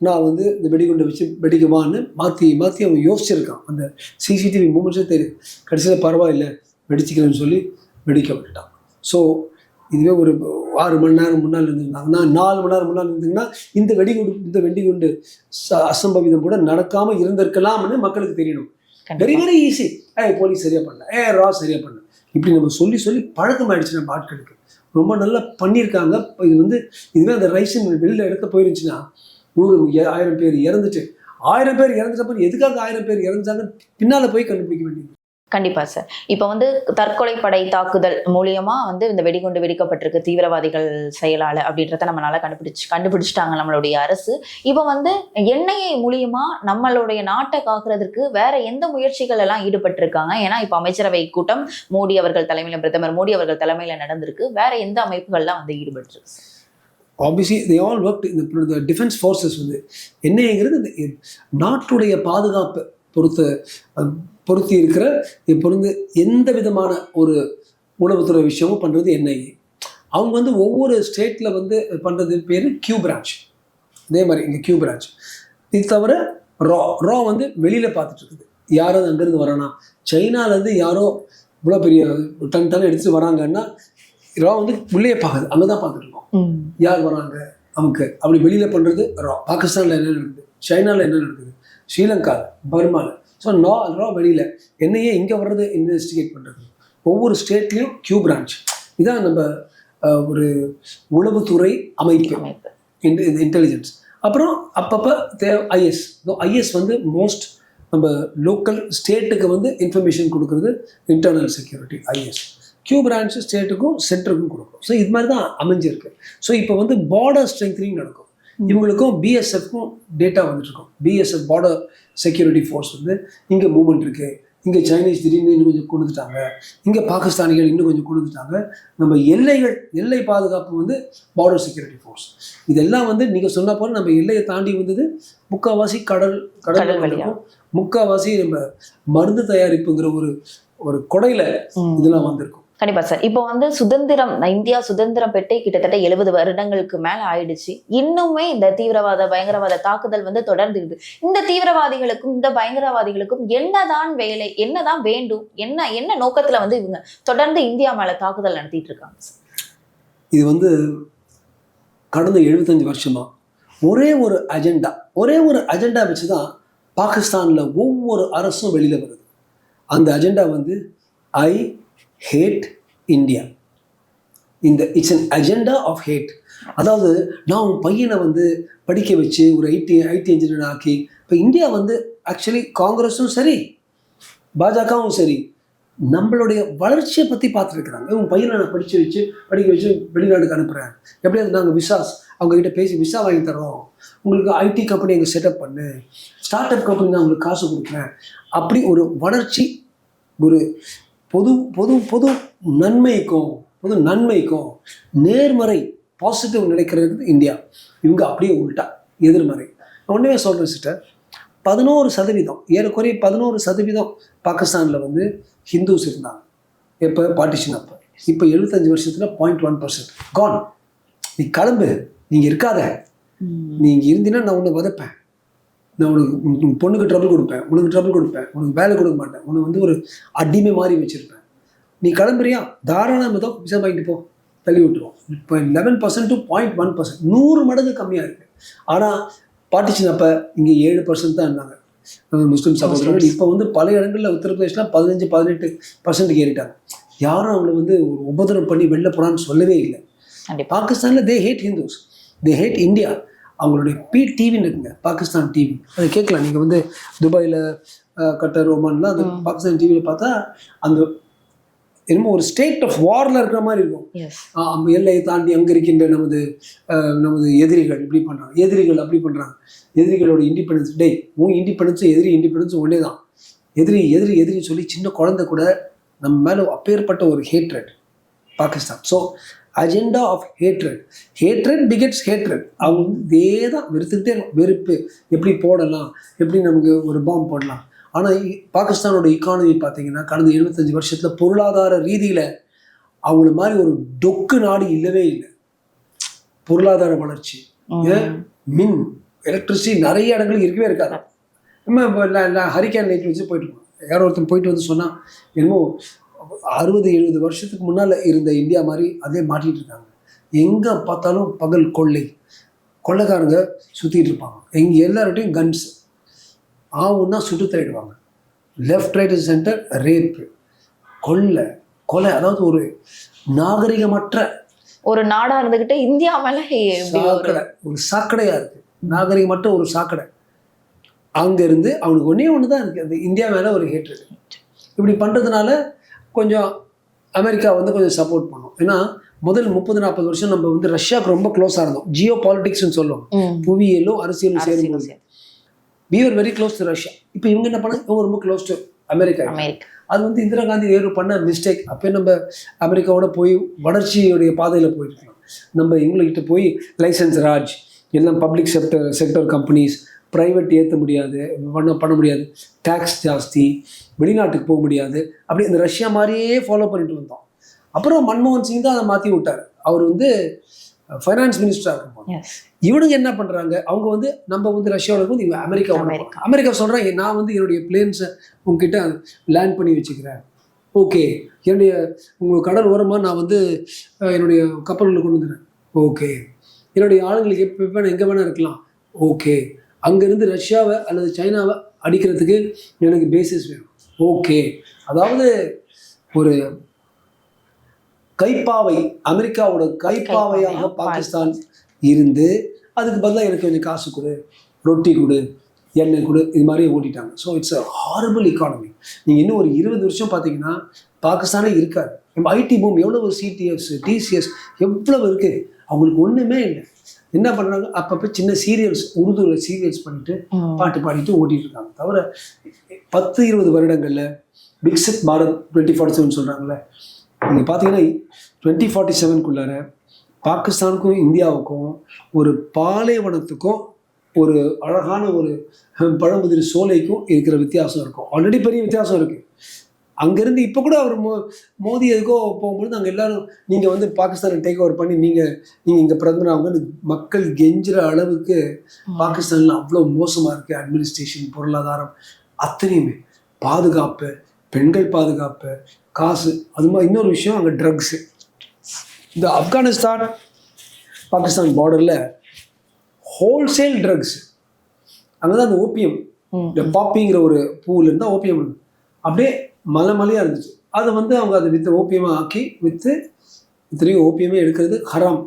நான் வந்து இந்த வெடிகுண்டை வச்சு வெடிக்குவான்னு மாற்றி மாற்றி அவன் யோசிச்சிருக்கான். அந்த சிசிடிவி மூமெண்ட்ஸே தெரியும். கடைசியில் பரவாயில்ல வெடிச்சுக்கிறேன்னு சொல்லி வெடிக்க விட்டுட்டான். ஸோ இதுவே ஒரு ஆறு மணி நேரம் முன்னால் இருந்திருந்தாங்கன்னா நாலு மணி நேரம் முன்னால் இருந்தீங்கன்னா இந்த வெடிகுண்டு இந்த வெடிகுண்டு அசம்பவிதம் கூட நடக்காமல் இருந்திருக்கலாம்னு மக்களுக்கு தெரியணும். வெரி வெரி ஈஸி ஏ போலீஸ் சரியா பண்ணல. ஏ ரா சரியா பண்ணல. இப்படி நம்ம சொல்லி சொல்லி பழக்கம் ஆயிடுச்சு நம்ம ஆட்களுக்கு ரொம்ப நல்லா பண்ணியிருக்காங்க. இப்ப இது வந்து இதுவே அந்த ரைஸ் வெளியில் எடுக்க போயிருந்துச்சுன்னா நூறு ஆயிரம் பேர் இறந்துட்டு ஆயிரம் பேர் இறந்துட்டப்ப எதுக்காக ஆயிரம் பேர் இறந்துட்டாங்க பின்னால போய் கண்டுபிடிக்க வேண்டியது. கண்டிப்பா சார் இப்போ வந்து தற்கொலை படை தாக்குதல் மூலியமா வந்து இந்த வெடிகுண்டு வெடிக்கப்பட்டிருக்கு தீவிரவாதிகள் செயலாளர் அப்படின்றத நம்மளால கண்டுபிடிச்சு கண்டுபிடிச்சிட்டாங்க நம்மளுடைய அரசு. இப்போ வந்து எண்ணெயை மூலியமா நம்மளுடைய நாட்டை காக்குறதுக்கு வேற எந்த முயற்சிகள் எல்லாம் ஈடுபட்டிருக்காங்க? ஏன்னா இப்போ அமைச்சரவை கூட்டம் மோடி அவர்கள் தலைமையில பிரதமர் மோடி அவர்கள் தலைமையில நடந்திருக்கு. வேற எந்த அமைப்புகள்லாம் வந்து ஈடுபட்டிருக்கு? ஆப்வியஸ்லி தே ஆல் ஒர்க் இந்த டிஃபென்ஸ் ஃபோர்ஸஸ் வந்து. என்னங்கிறது இந்த நாட்டுடைய பாதுகாப்பு பொறுத்த பொருத்தி இருக்கிற இப்போ வந்து எந்த விதமான ஒரு உளவுத்துறை விஷயமும் பண்ணுறது என்ஐஏ அவங்க வந்து ஒவ்வொரு ஸ்டேட்டில் வந்து பண்ணுறது பேர் கியூ பிரான்ச் அதே மாதிரி இங்கே கியூ பிரான்ச் இது தவிர ரா ரா வந்து வெளியில் பார்த்துட்டு இருக்குது யாராவது அங்கேருந்து வரானா? சைனாலேருந்து யாரோ இவ்வளோ பெரிய டன் டன் எடுத்துட்டு வராங்கன்னா ரா வந்து உள்ளே பார்க்குது. அங்கே தான் பார்த்துட்டு இருக்கோம் யார் வராங்க? நமக்கு. அப்படி வெளியில் பண்ணுறது ரா பாகிஸ்தானில் என்ன நடக்குது? சைனாவில் என்ன நடக்குது? ஸ்ரீலங்காவில் பர்மாவில் ஸோ நா ரா வெளியில் என்னையே இங்கே வர்றது இன்வெஸ்டிகேட் பண்ணுறது ஒவ்வொரு ஸ்டேட்லேயும் கியூ பிரான்ச் இதான் நம்ம ஒரு உளவுத்துறை அமைப்பு. இன்டெலிஜென்ஸ் அப்புறம் அப்பப்போ தேவை ஐஎஸ் ஐஎஸ் வந்து மோஸ்ட் நம்ம லோக்கல் ஸ்டேட்டுக்கு வந்து இன்ஃபர்மேஷன் கொடுக்குறது internal security IS Q branch ஸ்டேட்டுக்கும் சென்டருக்கும் கொடுக்கும். ஸோ இது மாதிரி தான் அமைஞ்சிருக்கு. ஸோ இப்போ வந்து பார்டர் ஸ்ட்ரெங்தனிங் நடக்கும். இவங்களுக்கும் பிஎஸ்எஃப்க்கும் டேட்டா வந்துட்டு இருக்கும் பிஎஸ்எஃப் பார்டர் செக்யூரிட்டி ஃபோர்ஸ் வந்து இங்கே மூவ்மெண்ட் இருக்கு. இங்கே சைனீஸ் திடீர்னு இன்னும் கொஞ்சம் கொடுத்துட்டாங்க. இங்கே பாகிஸ்தானிகள் இன்னும் கொஞ்சம் கொடுத்துட்டாங்க. நம்ம எல்லைகள் எல்லை பாதுகாப்பு வந்து பார்டர் செக்யூரிட்டி ஃபோர்ஸ் இதெல்லாம் வந்து நீங்கள் சொன்ன போல நம்ம எல்லையை தாண்டி வந்தது முக்கால்வாசி கடல் கடல் கடல் வழியா. வழியா. முக்கால்வாசி நம்ம மருந்து தயாரிப்புங்கிற ஒரு ஒரு கொடையில இதெல்லாம் வந்திருக்கும். கண்டிப்பா சார். இப்போ வந்து சுதந்திரம் இந்தியா சுதந்திரம் பெற்று கிட்டத்தட்ட எழுபது வருடங்களுக்கு மேல ஆயிடுச்சு. இன்னுமே இந்த தீவிரவாத பயங்கரவாத தாக்குதல் வந்து தொடர்ந்துக்குது இந்த தீவிரவாதிகளுக்கும் இந்த பயங்கரவாதிகளுக்கும் என்னதான் வேலை என்னதான் வேண்டும் என்ன என்ன நோக்கத்துல வந்து இவங்க தொடர்ந்து இந்தியா மேல தாக்குதல் நடத்திட்டு இருக்காங்க சார். இது வந்து கடந்த எழுபத்தஞ்சு வருஷமா ஒரே ஒரு அஜெண்டா ஒரே ஒரு அஜெண்டா வச்சு தான் பாகிஸ்தானில் ஒவ்வொரு அரசும் வெளியில் வருது. அந்த அஜெண்டா வந்து ஐ ஹேட் இந்தியா இந்த it's an agenda of hate அதாவது நான் உன் பையனை வந்து படிக்க வச்சு ஒரு ஐடி ஐடி இன்ஜினியர் ஆக்கி இப்போ இந்தியா வந்து ஆக்சுவலி காங்கிரஸும் சரி பாஜகவும் சரி நம்மளுடைய வளர்ச்சியை பற்றி பார்த்துருக்குறாங்க. உங்கள் பையனை நான் படித்து வச்சு படிக்க வச்சு வெளிநாட்டுக்கு அனுப்புகிறேன் எப்படியாவது நாங்கள் விசாஸ் அவங்ககிட்ட பேசி விசா வாங்கி தரோம். உங்களுக்கு ஐடி கம்பெனி எங்கள் செட்டப் பண்ணு. ஸ்டார்ட் அப் கம்பெனி நான் உங்களுக்கு காசு கொடுக்குறேன். அப்படி ஒரு வளர்ச்சி ஒரு பொது பொது பொது நன்மைக்கும் பொது நன்மைக்கும் நேர்மறை பாசிட்டிவ் நினைக்கிறது இந்தியா. இவங்க அப்படியே உள்டா எதிர்மறை. நான் ஒன்றுமே சொல்கிறேன் சிஸ்டர் பதினோரு சதவீதம் ஏறக்குறைய பதினோரு சதவீதம் பாகிஸ்தானில் வந்து ஹிந்துஸ் இருந்தாங்க. எப்போ பார்ட்டிஷன் அப்போ. இப்போ எழுபத்தஞ்சு வருஷத்தில் பாயிண்ட் ஒன் பர்சன்ட் கான் நீ கிளம்பு. நீங்கள் இருக்காத. நீங்கள் இருந்தீங்கன்னா நான் உன்னை வதப்பேன். நான் உனக்கு உன் உன் பொண்ணுக்கு ட்ரபிள் கொடுப்பேன் உனக்கு ட்ரபிள் கொடுப்பேன் உனக்கு வேலை கொடுக்க மாட்டேன் உன்னை வந்து ஒரு அடிமை மாதிரி வச்சுருப்பேன். நீ கிளம்புறியா? தாராளமாக தான் விசா வாங்கிட்டு போ. தள்ளி விட்டுருவோம் இப்போ eleven percent to point one percent நூறு மடங்கு கம்மியாக இருக்குது ஆனால் பார்ட்டிஷன் அப்போ இங்கே ஏழு பர்சன்ட் தான் இருந்தாங்க. முஸ்லிம் சகோதரர்கள். இப்போ வந்து பல இடங்களில் உத்தரப்பிரதேசில் பதினஞ்சு பதினெட்டு பர்சன்ட் ஏறிட்டாங்க. யாரும் அவங்கள வந்து ஒரு உபதிரம் பண்ணி வெளில போகிறான்னு சொல்லவே இல்லை. பாகிஸ்தானில் they hate Hindus they hate India அவங்களுடைய பி டிவின்னு இருக்குங்க பாகிஸ்தான் டிவி அதை கேட்கலாம். நீங்கள் வந்து துபாயில் கட்டர் ஓமான்லாம் அந்த பாகிஸ்தான் டிவியில் பார்த்தா அந்த என்னமோ ஒரு ஸ்டேட் ஆஃப் வாரில் இருக்கிற மாதிரி இருக்கும். எல்லையை தாண்டி அங்கே இருக்கின்ற நமது நமது எதிரிகள் இப்படி பண்ணுறாங்க எதிரிகள் அப்படி பண்ணுறாங்க எதிரிகளோட இண்டிபெண்டன்ஸ் டே உன் இண்டிபெண்டன்ஸும் எதிரி இண்டிபெண்டன்ஸும் ஒன்றே தான் எதிரி எதிரி எதிரி சொல்லி சின்ன குழந்தை கூட நம்ம மேலே அப்பேற்பட்ட ஒரு hatred Pakistan. So agenda of hatred hatred begets hatred அவங்க இதே தான் வெறுத்துக்கிட்டே இருக்கும். வெறுப்பு. எப்படி போடலாம்? எப்படி நமக்கு ஒரு பாம்பு போடலாம்? ஆனால் பாகிஸ்தானோட இக்கானமி பார்த்தீங்கன்னா கடந்த எழுபத்தஞ்சு வருஷத்தில் பொருளாதார ரீதியில் அவங்கள மாதிரி ஒரு டொக்கு நாடு இல்லவே இல்லை. பொருளாதார வளர்ச்சி. மின் எலக்ட்ரிசிட்டி நிறைய இடங்களுக்கு இருக்கவே இருக்காது. நம்ம ஹரிகேன் லைட் வச்சு போயிட்டு இருக்கோம் யாரோ ஒருத்தன் போயிட்டு வந்து சொன்னா என்னமோ அறுபது எழுபது வருஷத்துக்கு முன்னால் இருந்த இந்தியா மாதிரி அதே மாட்டிட்டு இருக்காங்க. எங்கே பார்த்தாலும் பகல் கொள்ளை. கொள்ளைக்காரங்க சுற்றிட்டு இருப்பாங்க. எங்கே எல்லார்ட்டையும் கன்ஸ் ஆவுன்னா சுட்டு தள்ளிடுவாங்க லெஃப்ட் ரைட் சென்டர் ரேப்பு கொள்ளை. கொலை. அதாவது ஒரு நாகரிகமற்ற ஒரு நாடா இருந்துகிட்டு இந்தியா மேல சாக்கடை. ஒரு சாக்கடையா இருக்கு. நாகரிகமற்ற ஒரு சாக்கடை. அங்க இருந்து அவனுக்கு ஒண்ணே ஒன்று தான் இருக்கு. அந்த இந்தியா மேல ஒரு ஹேட்ரட் இப்படி பண்றதுனால கொஞ்சம் அமெரிக்கா வந்து கொஞ்சம் சப்போர்ட் பண்ணும். ஏன்னா முதல் முப்பது நாற்பது வருஷம் நம்ம வந்து ரஷ்யாவுக்கு ரொம்ப க்ளோஸாக இருந்தோம். ஜியோ பாலிடிக்ஸ்னு சொல்லுவோம். புவியியலும் அரசியலும் சேர்த்து. we were very close to Russia இப்போ இவங்க என்ன பண்ணாங்க? இவங்க ரொம்ப க்ளோஸ் டு அமெரிக்கா. அது வந்து இந்திரா காந்தி நேரு பண்ண மிஸ்டேக் அப்போ நம்ம அமெரிக்காவோட போய் வளர்ச்சியுடைய பாதையில் போயிருக்கலாம் நம்ம இவங்ககிட்ட போய் லைசன்ஸ் ராஜ் எல்லாம் public sector sector companies private ஏற்ற முடியாது பண்ண பண்ண முடியாது. டேக்ஸ் ஜாஸ்தி வெளிநாட்டுக்கு போக முடியாது. அப்படி இந்த ரஷ்யா மாதிரியே ஃபாலோ பண்ணிட்டு வந்தோம். அப்புறம் மன்மோகன் சிங் தான் அதை மாற்றி விட்டார். அவர் வந்து ஃபைனான்ஸ் மினிஸ்டராக இருக்கும்போது. எஸ் இவனுங்க என்ன பண்றாங்க? அவங்க வந்து நம்ம வந்து ரஷ்யாவில் இருக்கும்போது இவங்க அமெரிக்கா அமெரிக்கா. அமெரிக்கா சொல்றாங்க நான் வந்து என்னுடைய பிளேன்ஸை உங்ககிட்ட லேண்ட் பண்ணி வச்சுக்கிறேன். ஓகே. என்னுடைய உங்கள் கடல் ஓரமாக நான் வந்து என்னுடைய கப்பல்களை கொண்டு வந்துடுறேன். ஓகே. என்னுடைய ஆளுங்களுக்கு எப்போ எப்போ எங்கே வேணால் இருக்கலாம். ஓகே. அங்கேருந்து ரஷ்யாவை அல்லது சைனாவை அடிக்கிறதுக்கு எனக்கு பேசிஸ் வேணும். ஓகே அதாவது ஒரு கைப்பாவை அமெரிக்காவோட கைப்பாவையாக கைப்பாவையா? பாகிஸ்தான் இருந்து அதுக்கு பதிலாக எனக்கு கொஞ்சம் காசு கொடு ரொட்டி கொடு எண்ணெய் கொடு இது மாதிரி ஓட்டிட்டாங்க. So it's a horrible economy. நீங்கள் இன்னும் ஒரு இருபது வருஷம் பார்த்தீங்கன்னா பாகிஸ்தானே இருக்காது. நம்ம ஐடி பூம் எவ்வளவு சிடிஎஸ் டிசிஎஸ் எவ்வளவு இருக்கு? அவங்களுக்கு ஒன்றுமே இல்லை. என்ன பண்ணுறாங்க அப்பப்போ சின்ன சீரியல்ஸ் உருதுவில் சீரியல்ஸ் பண்ணிட்டு. பாட்டு பாடிட்டு ஓட்டிட்டு இருக்காங்க தவிர பத்து இருபது வருடங்களில் Viksit Bharat twenty forty seven சொல்கிறாங்களே நீங்கள் பார்த்தீங்கன்னா டுவெண்ட்டி ஃபார்ட்டி செவனுக்குள்ளார பாகிஸ்தானுக்கும் இந்தியாவுக்கும் ஒரு பாலைவனத்துக்கும் ஒரு அழகான ஒரு பழமுதிர் சோலைக்கும் இருக்கிற வித்தியாசம் இருக்கும். ஆல்ரெடி பெரிய வித்தியாசம் இருக்குது அங்கேருந்து இப்போ கூட அவர் மோ மோதி எதுக்கோ போகும்பொழுது அங்கே எல்லாரும் நீங்கள் வந்து பாகிஸ்தானை டேக் ஓவர் பண்ணி நீங்கள் நீங்கள் இங்கே பிறந்தனாங்கன்னு மக்கள் கெஞ்சுற அளவுக்கு பாகிஸ்தானில் அவ்வளோ மோசமாக இருக்குது அட்மினிஸ்ட்ரேஷன் பொருளாதாரம் அத்தனையுமே. பாதுகாப்பு பெண்கள் பாதுகாப்பு காசு அது மாதிரி இன்னொரு விஷயம் அங்கே ட்ரக்ஸு இந்த ஆப்கானிஸ்தான் பாகிஸ்தான் பார்டரில் ஹோல்சேல் ட்ரக்ஸ் அங்கே தான் அந்த ஓபியம். இந்த பாப்பிங்கிற ஒரு பூவில் இருந்தால் ஓபியம். அப்படியே மலை மலையாக இருந்துச்சு. அதை வந்து அவங்க அதை வித்து ஓபியமாக ஆக்கி விற்று இத்தனையும் ஓபியமே எடுக்கிறது ஹராம்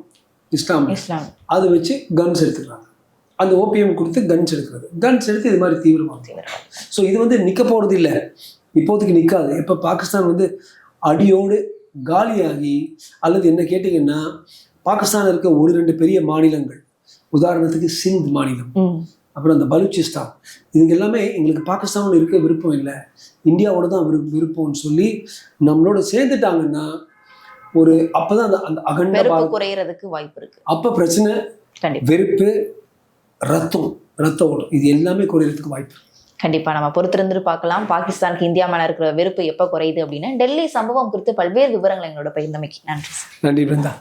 இஸ்லாம். இஸ்லாம். அதை வச்சு கன்ஸ் எடுத்துக்கிறாங்க. அந்த ஓபிஎம் கொடுத்து கன்ஸ் எடுக்கிறது. கன்ஸ் எடுத்து இது மாதிரி தீவிரமாக ஸோ இது வந்து நிற்க போகிறது இல்லை. இப்போதைக்கு நிற்காது இப்போ பாகிஸ்தான் வந்து அடியோடு காலியாகி அல்லது என்ன கேட்டிங்கன்னா பாகிஸ்தான் இருக்க ஒரு ரெண்டு பெரிய மாநிலங்கள். உதாரணத்துக்கு சிந்த் மாநிலம். அப்புறம் அந்த பலூச்சிஸ்தான் இதுங்க எல்லாமே எங்களுக்கு பாகிஸ்தானோட இருக்க விருப்பம் இல்லை. இந்தியாவோட தான் விரு விருப்பம்னு சொல்லி நம்மளோட சேர்ந்துட்டாங்கன்னா ஒரு அப்பதான் அந்த அந்த அகண்ட குறையறதுக்கு வாய்ப்பு இருக்கு. அப்போ பிரச்சனை கண்டிப்பா. வெறுப்பு ரத்தம் ரத்த ஓட்டம் இது எல்லாமே குறையறதுக்கு வாய்ப்பு. கண்டிப்பா. நம்ம பொறுத்திருந்து பார்க்கலாம். பாகிஸ்தானுக்கு இந்தியா மேல இருக்கிற வெறுப்பு எப்ப குறையுது அப்படின்னு டெல்லி சம்பவம் குறித்து பல்வேறு விவரங்கள் எங்களோட பகிர்ந்தமைக்கு. நன்றி நன்றி பிருந்தா.